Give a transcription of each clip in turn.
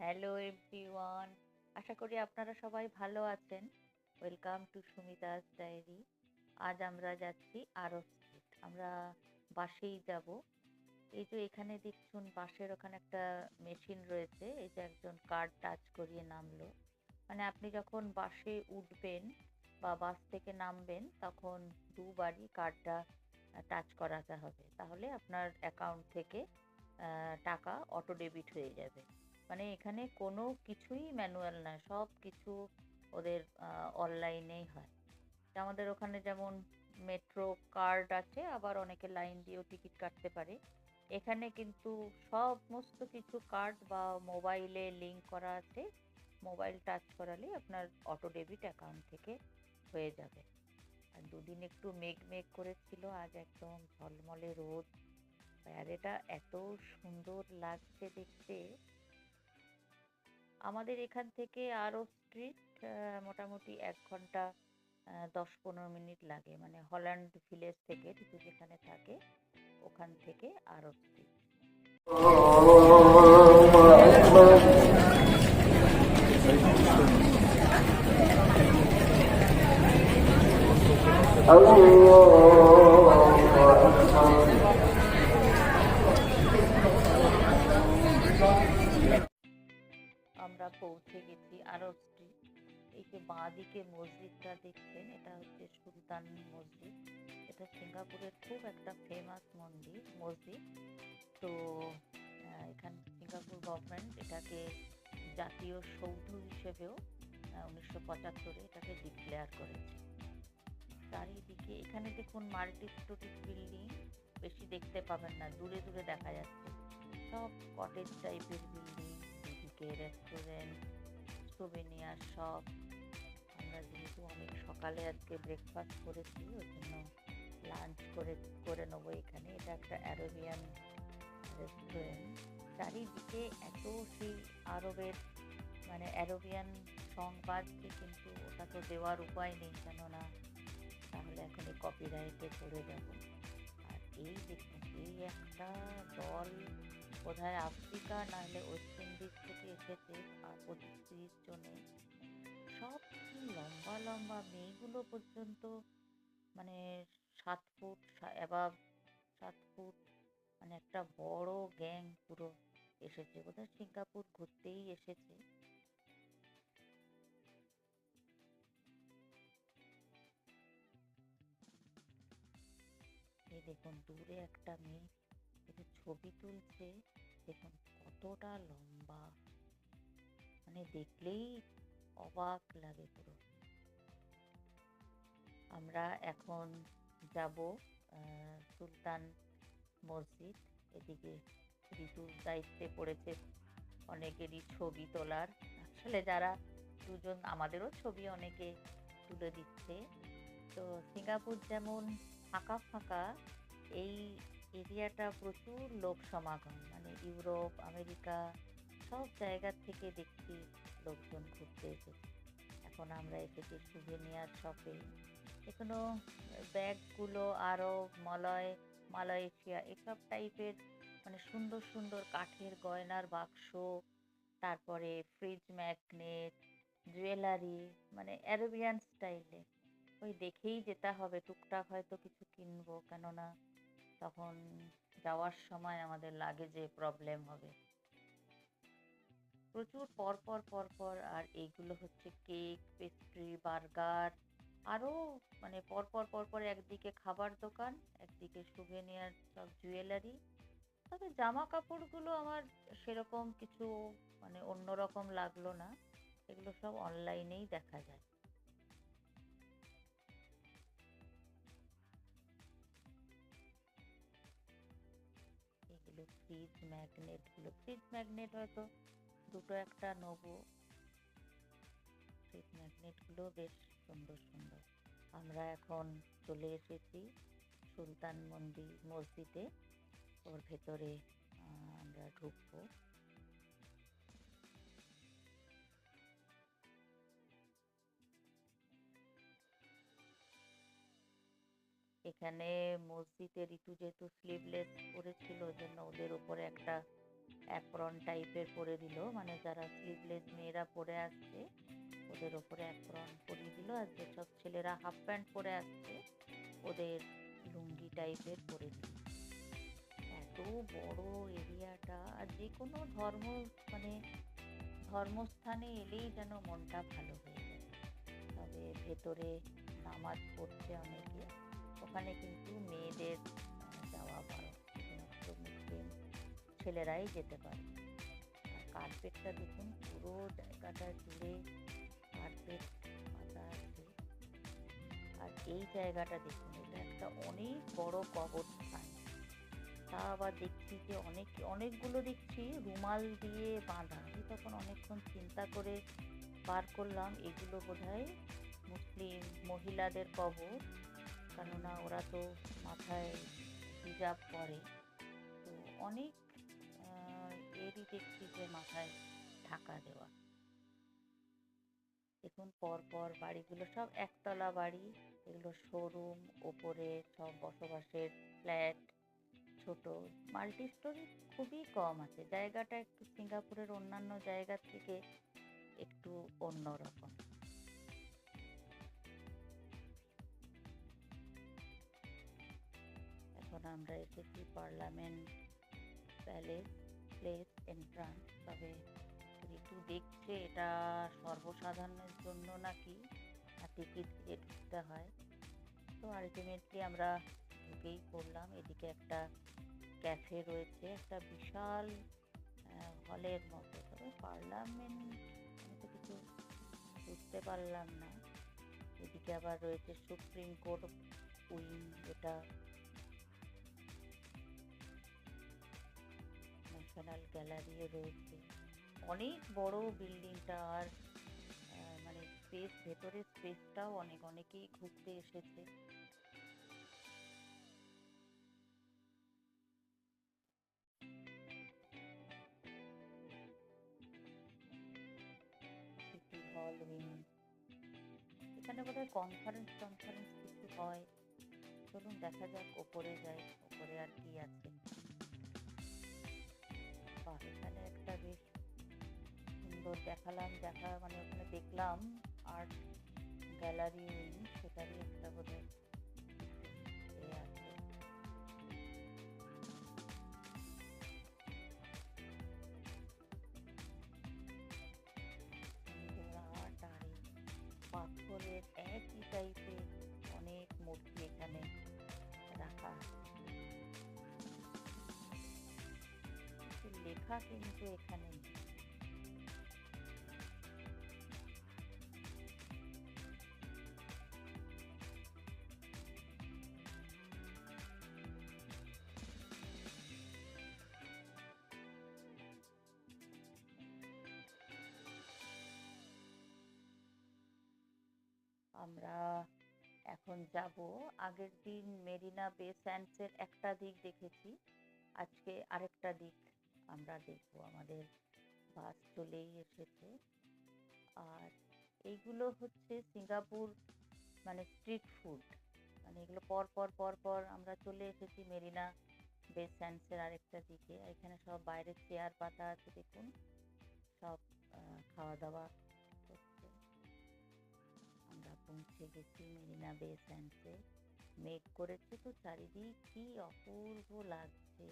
Hello everyone আশা করি আপনারা সবাই ভালো আছেন। ওয়েলকাম টু সুমিতাস ডায়েরি আজ আমরা যাচ্ছি আরব স্ট্রিট আমরা বাসেই যাব। এই যে এখানে দেখছুন বাসের ওখানে একটা মেশিন রয়েছে। এই যে একজন কার্ড টাচ করিয়ে নামলো। মানে আপনি যখন বাসে উঠবেন বা বাস থেকে নামবেন, তখন দুবারই কার্ডটা টাচ করাতে হবে। তাহলে আপনার অ্যাকাউন্ট থেকে টাকা অটো ডেবিট হয়ে যাবে। মানে এখানে কোনো কিছুই ম্যানুয়াল না, সব কিছু ওদের অনলাইনেই হয়। আমাদের ওখানে যেমন মেট্রো কার্ড আছে, আবার অনেকে লাইন দিয়েও টিকিট কাটতে পারে। এখানে কিন্তু সমস্ত কিছু কার্ড বা মোবাইলে লিংক করা আছে, মোবাইল টাচ করালে আপনার অটো ডেবিট অ্যাকাউন্ট থেকে হয়ে যাবে। আর দুদিন একটু মেঘ মেঘ করেছিল, আজ একদম ঝলমলে রোদ। আর এটা এত সুন্দর লাগছে দেখতে। আমাদের এখান থেকে আরব স্ট্রিট মোটামুটি এক ঘণ্টা দশ পনেরো মিনিট লাগে। মানে হল্যান্ড ভিলেজ থেকে ঋতু যেখানে থাকে, ওখান থেকে আরব স্ট্রিট আমরা পৌঁছে গেছি আরব স্ট্রিট এই যে বাঁ দিকে মসজিদটা দেখছেন, এটা হচ্ছে সুলতান মসজিদ। এটা সিঙ্গাপুরের খুব একটা ফেমাস মন্দির, মসজিদ। তো এখান সিঙ্গাপুর গভর্নমেন্ট এটাকে জাতীয় সৌধ হিসেবেও উনিশশো পঁচাত্তরে এটাকে ডিক্লেয়ার করেছে। চারিদিকে, এখানে দেখুন মাল্টি স্টোরি বিল্ডিং বেশি দেখতে পাবেন না, দূরে দূরে দেখা যাচ্ছে। সব কটেজ টাইপের বিল্ডিং এদিকে রেস্টুরেন্ট সুভেনিয়ার শপ আমরা যেহেতু অনেক সকালে আজকে ব্রেকফাস্ট করেছি ওই জন্য লাঞ্চ করে করে নেব এখানে। এটা একটা অ্যারোবিয়ান রেস্টুরেন্ট চারিদিকে এত সেই আরবের মানে অ্যারোবিয়ান সং বাজছে, কিন্তু ওটা তো দেওয়ার উপায় নেই কেননা তাহলে এখন এই কপিরাইটে পড়ে যাব। আর এই দেখুন, এই একটা দল বোধহয় আফ্রিকা, নাহলে ওয়েস্ট ইন্ডিজ থেকে এসেছে পঁচিশ তিরিশ জনে। সব লম্বা লম্বা? মেয়েগুলো পর্যন্ত মানে সাত ফুট অ্যাবাভ সাত ফুট মানে একটা বড় গ্যাং পুরো এসেছে। বোধহয় সিঙ্গাপুর ঘুরতেই এসেছে। এই দেখুন, দূরে একটা মেয়ে ছবি তুলছে, দেখুন কতটা লম্বা। মানে দেখলেই অবাক লাগে পুরো। আমরা এখন যাব সুলতান মসজিদ। এদিকে ঋতুর দায়িত্বে পড়েছে অনেকেরই ছবি তোলার। আসলে যারা দুজন, আমাদেরও ছবি অনেকে তুলে দিচ্ছে। তো সিঙ্গাপুর যেমন ফাঁকা ফাঁকা, এই এরিয়াটা প্রচুর লোক সমাগম মানে ইউরোপ, আমেরিকা, সব জায়গা থেকে দেখছি লোকজন ঘুরতে এসেছে। এখন আমরা এসেছি সুভেনিয়ার শপে। এখনও ব্যাগগুলো আরও মলয়, মালয়েশিয়া, এসব টাইপের মানে সুন্দর সুন্দর কাঠের গয়নার বাক্স, তারপরে ফ্রিজ ম্যাগনেট, জুয়েলারি মানে অ্যারোবিয়ান স্টাইলে। ওই দেখেই যেতে হবে, টুকটাক হয়তো কিছু কিনবো, কেননা তখন যাওয়ার সময় আমাদের লাগেজে প্রবলেম হবে। প্রচুর পরপর পরপর আর এইগুলো হচ্ছে কেক পেস্ট্রি বার্গার আরও মানে পরপর পরপর একদিকে খাবার দোকান, একদিকে সুভেনিয়ার সব জুয়েলারি তবে জামা কাপড়গুলো আমার সেরকম কিছু মানে অন্যরকম লাগল না। এগুলো সব অনলাইনেই দেখা যায়। এগুলো ফ্রিজ ম্যাগনেটগুলো ফ্রিজ ম্যাগনেট হয়তো দুটো একটা নেব। ফ্রিজ ম্যাগনেটগুলো বেশ সুন্দর সুন্দর। আমরা এখন চলে এসেছি সুলতান মন্দির মসজিদে। ওর ভেতরে আমরা ঢুকবো। এখানে মসজিদে ঋতু যেহেতু স্লিভলেস পরেছিল ওই জন্য ওদের উপরে একটা অ্যাপ্রন টাইপের পরে দিল। মানে যারা স্লিভলেস মেয়েরা পরে আসছে, ওদের ওপরে অ্যাপ্রন পরিয়ে দিল। আর যেসব ছেলেরা হাফ প্যান্ট পরে আসছে, ওদের লুঙ্গি টাইপের পরে দিল। এত বড় এরিয়াটা, আর যে কোনো ধর্ম মানে ধর্মস্থানে এলেই যেন মনটা ভালো হয়ে যায়। তবে ভেতরে নামাজ পড়ছে অনেকে। ওখানে কিন্তু মেয়েদের যাওয়া বারণ শুধুমাত্র মুসলিম ছেলেরাই যেতে পারে। আর কার্পেটটা দেখুন, পুরো জায়গাটা জুড়ে কার্পেট পাতা আছে। আর এই জায়গাটা দেখুন, এটা একটা অনেক বড় কবরস্থান তা আবার দেখছি যে অনেক, অনেকগুলো দেখছি রুমাল দিয়ে বাঁধা। আমি তখন অনেকক্ষণ চিন্তা করে পার করলাম, এগুলো বোধহয় মুসলিম মহিলাদের কবর। কেননা ওরা তো মাথায় হিজাব পরে। তো অনেক এরই দেখছি যে মাথায় ঢাকা দেওয়া। দেখুন পর পর বাড়িগুলো সব একতলা বাড়ি। এগুলো শোরুম ওপরে সব বসবাসের ফ্ল্যাট ছোট। মাল্টি স্টোরি খুবই কম আছে। জায়গাটা একটু সিঙ্গাপুরের অন্যান্য জায়গার থেকে একটু অন্যরকম। এখন আমরা এসেছি পার্লামেন্ট, প্যালেস, প্লেস, এন্ট্রান্স, তবে ঋতু দেখছে এটা সর্বসাধারণের জন্য নাকি টিকিট দিয়ে ঢুকতে হয়, তো আলটিমেটলি আমরা ঢুকেই পড়লাম। এদিকে একটা ক্যাফে রয়েছে, একটা বিশাল হলের মতো। তবে পার্লামেন্ট কিছু বুঝতে পারলাম না। এদিকে আবার রয়েছে সুপ্রিম কোর্ট উইং, যেটা ন্যাশনাল গ্যালারিও রয়েছে। অনেক বড় বিল্ডিংটা আর মানে স্পেস ভেতরে স্পেসটাও অনেক, অনেকেই ঘুরতে এসেছে। হল এখানে বোধহয় কনফারেন্স টনফারেন্স কিছু হয়। চলুন দেখা যাক, ওপরে যাই, ওপরে আর কি আছে। বাহ, এখানে একটা বেশ সুন্দর দেখালাম, দেখা মানে ওখানে দেখলাম আর্ট গ্যালারি সেটা সেটারই একটা বোধহয় লেখা এখানে আমরা এখন যাব আগের দিন মেরিনা বে স্যান্ডসের একটা দিক দেখেছি, আজকে আরেকটা দিক। আমরা দেখব আমাদের বাস চলেই এসেছে। আর এইগুলো হচ্ছে সিঙ্গাপুর মানে স্ট্রিট ফুড মানে এগুলো পর পর পর পর আমরা চলে এসেছি মেরিনা বে স্যান্ডসের আরেকটা দিকে। এখানে সব বাইরে চেয়ার পাতা আছে দেখুন। সব খাওয়া দাওয়া করছে আমরা পৌঁছে গেছি মেরিনা বে স্যান্ডসে মেঘ করেছে তো চারিদিক। কি অপূর্ব লাগছে।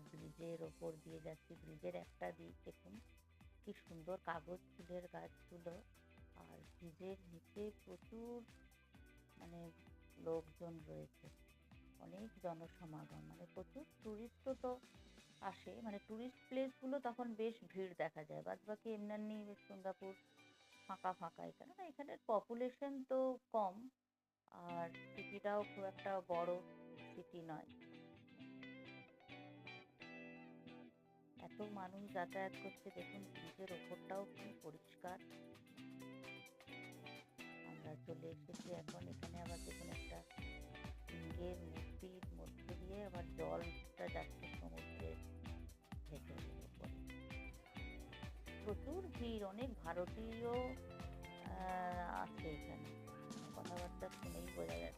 ব্রিজের ওপর দিয়ে যাচ্ছি। ব্রিজের একটা দিক দেখুন, কি সুন্দর কাগজ ফুলের গাছগুলো। আর ব্রিজের নিচে প্রচুর মানে লোকজন রয়েছে। অনেক জনসমাগম মানে প্রচুর টুরিস্টও তো আসে। মানে টুরিস্ট প্লেসগুলো তখন বেশ ভিড় দেখা যায়। বাদ বাকি এমনি সিঙ্গাপুর ফাঁকা ফাঁকা এখানে। না এখানের পপুলেশন তো কম, আর সিটিটাও খুব একটা বড় সিটি নয়। এত মানুষ যাতায়াত করছে দেখুন ব্রিজের ওপরটাও কি পরিষ্কার। আমরা চলে এসেছি এখন, এখানে আবার দেখুন একটা সিংহের মূর্তির মধ্যে দিয়ে আবার জলটা যাচ্ছে সমুদ্রের ভেতরের উপরে। প্রচুর ভিড়, অনেক ভারতীয় আছে এখানে। কথাবার্তা শুনেই বোঝা যাচ্ছে।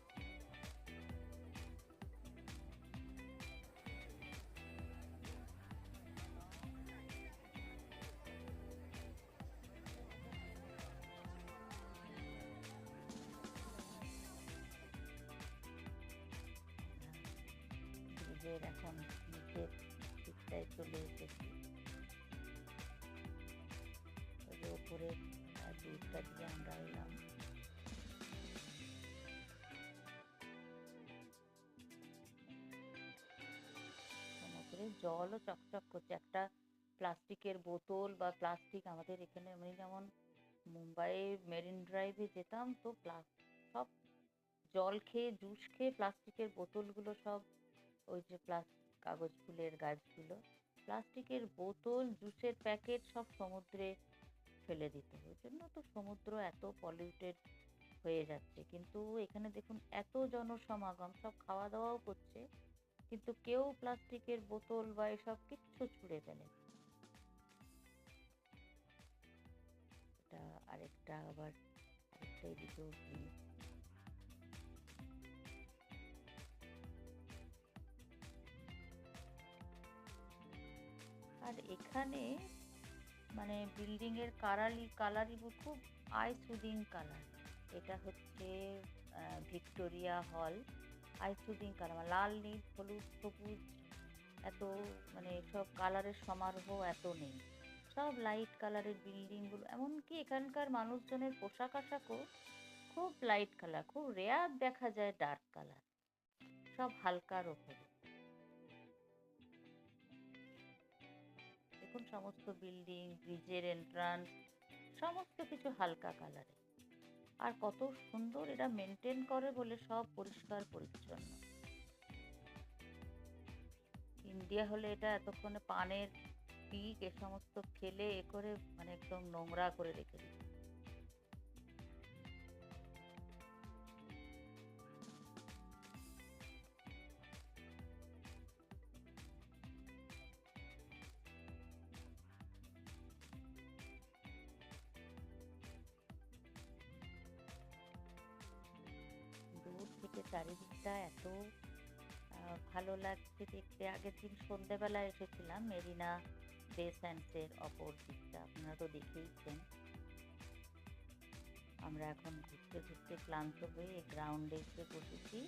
ব্রিজের এখন নিচের দিকটায় চলে এসেছি। ওপরে ব্রিজটা দিয়ে আমরা এলাম সমুদ্রে জলও চকচক করছে। একটা প্লাস্টিকের বোতল বা প্লাস্টিক আমাদের এখানে আমি যেমন মুম্বাইয়ে মেরিন ড্রাইভে যেতাম, তো প্লা- সব জল খেয়ে, জুস খেয়ে প্লাস্টিকের বোতলগুলো সব ওই যে প্লাস্টিক কাগজ ফুলের গাছগুলো প্লাস্টিকের বোতল, জুসের প্যাকেট সব সমুদ্রে ফেলে দিত ওই জন্য তো সমুদ্র এত পলিউটেড হয়ে যাচ্ছে কিন্তু এখানে দেখুন এত জনসমাগম, সব খাওয়া দাওয়াও করছে, কিন্তু কেউ প্লাস্টিকের বোতল বা এসব কিচ্ছু ছুঁড়ে ফেলে। এটা আরেকটা আবার, আরেকটা এদিকেও আর এখানে মানে বিল্ডিং এর কালারি কালারই খুব আই সুদিং কালার এটা হচ্ছে Victoria hall. Eye soothing colour লাল, নীল, হলুদ, সবুজ, এত মানে সব কালারের সমারোহ এত নেই। সব লাইট কালারের বিল্ডিংগুলো, এমনকি এখানকার মানুষজনের পোশাক আশাকও খুব লাইট কালার খুব রেয়ার দেখা যায় ডার্ক কালার সব হালকার ওপরে দেখুন সমস্ত বিল্ডিং ব্রিজের এন্ট্রান্স সমস্ত কিছু হালকা কালারে আর কত সুন্দর এটা মেনটেন করে বলে সব পরিষ্কার পরিচ্ছন্ন। ইন্ডিয়া হলে এটা এতক্ষণে পানের পিক, এ সমস্ত ফেলে, এ করে মানে একদম নোংরা করে রেখে দিত চারিদিকটা এত ভালো লাগছে দেখতে। আগের দিন সন্ধেবেলা এসেছিলাম মেরিনা বে স্যান্ডসের অপর দিকটা, আপনারা তো দেখেইছেন। আমরা এখন ঘুরতে ঘুরতে ক্লান্ত হয়ে গ্রাউন্ডে এসে বসেছি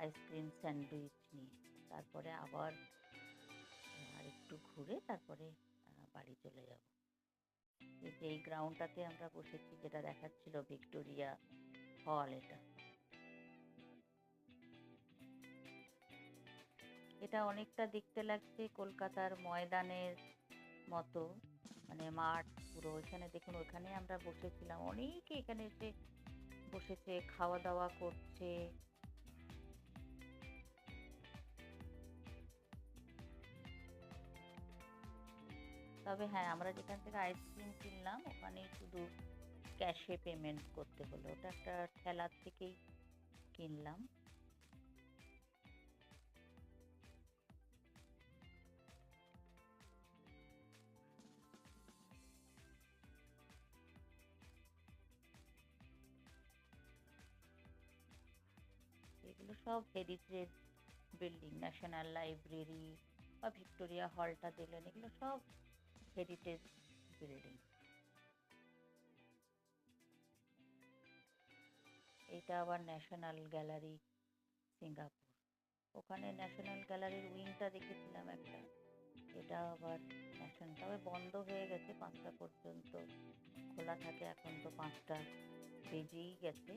আইসক্রিম স্যান্ডউইচ নিয়ে। তারপরে আবার আর একটু ঘুরে তারপরে বাড়ি চলে যাব। যে এই গ্রাউন্ডটাতে আমরা বসেছি, যেটা দেখাচ্ছিল ভিক্টোরিয়া হল এটা। এটা অনেকটা দেখতে লাগছে কলকাতার ময়দানের মতো। মানে মাঠ পুরো এখানে দেখুন ওখানে আমরা বসেছিলাম। অনেকে এখানে এসে বসেছে খাওয়া দাওয়া করছে। তবে হ্যাঁ আমরা যেখান থেকে আইসক্রিম কিনলাম, ওখানে শুধু ক্যাশে পেমেন্ট করতে হলো। ওটা একটা ঠেলার থেকেই কিনলাম। এগুলো সব হেরিটেজ বিল্ডিং ন্যাশনাল লাইব্রেরি বা ভিক্টোরিয়া হলটা দিলেন এগুলো সব হেরিটেজ বিল্ডিং এটা আবার ন্যাশনাল গ্যালারি সিঙ্গাপুর ওখানে ন্যাশনাল গ্যালারির উইংটা দেখেছিলাম একটা, এটা আবার ন্যাশনাল তবে বন্ধ হয়ে গেছে, পাঁচটা পর্যন্ত খোলা থাকে, এখন তো পাঁচটা বেজেই গেছে।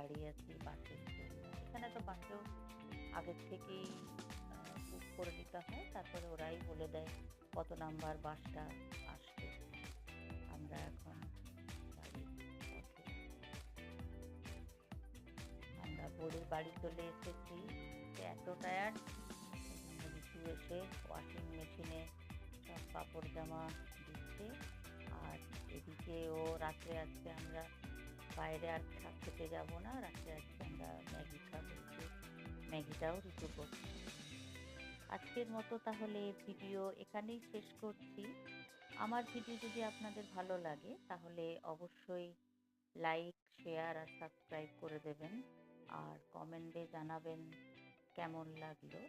দাঁড়িয়ে আছি বাসের জন্য এখানে তো বাসেও আগের থেকেই বুক করে নিতে হয়। তারপরে ওরাই বলে দেয় কত নাম্বার বাসটা আসবে। আমরা এখন আমরা ভোরে বাড়ি চলে এসেছি। এত টায়ার্ড ঋতু এসে ওয়াশিং মেশিনে সব কাপড় জামা দিচ্ছে। আর এদিকে ও রাত্রে আজকে আমরা বাইরে আর খা- খেতে যাব না রাত্রে আজকে আমরা ম্যাগি খাব ম্যাগিটাও ঋতু করছি। আজকের মতো তাহলে ভিডিও এখানেই শেষ করছি। আমার ভিডিও যদি আপনাদের ভালো লাগে, তাহলে অবশ্যই লাইক, শেয়ার আর সাবস্ক্রাইব করে দেবেন। আর কমেন্টে জানাবেন কেমন লাগল।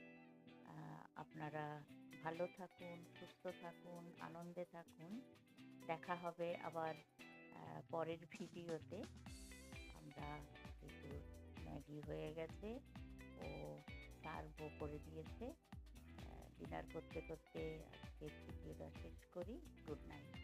আপনারা ভালো থাকুন, সুস্থ থাকুন, আনন্দে থাকুন। দেখা হবে আবার পরের ভিডিওতে আমরা একটু ম্যাগি হয়ে গেছে, ও সার্ভও করে দিয়েছে। ডিনার করতে করতে আজকে ভিডিওটা শেষ করি। Good night.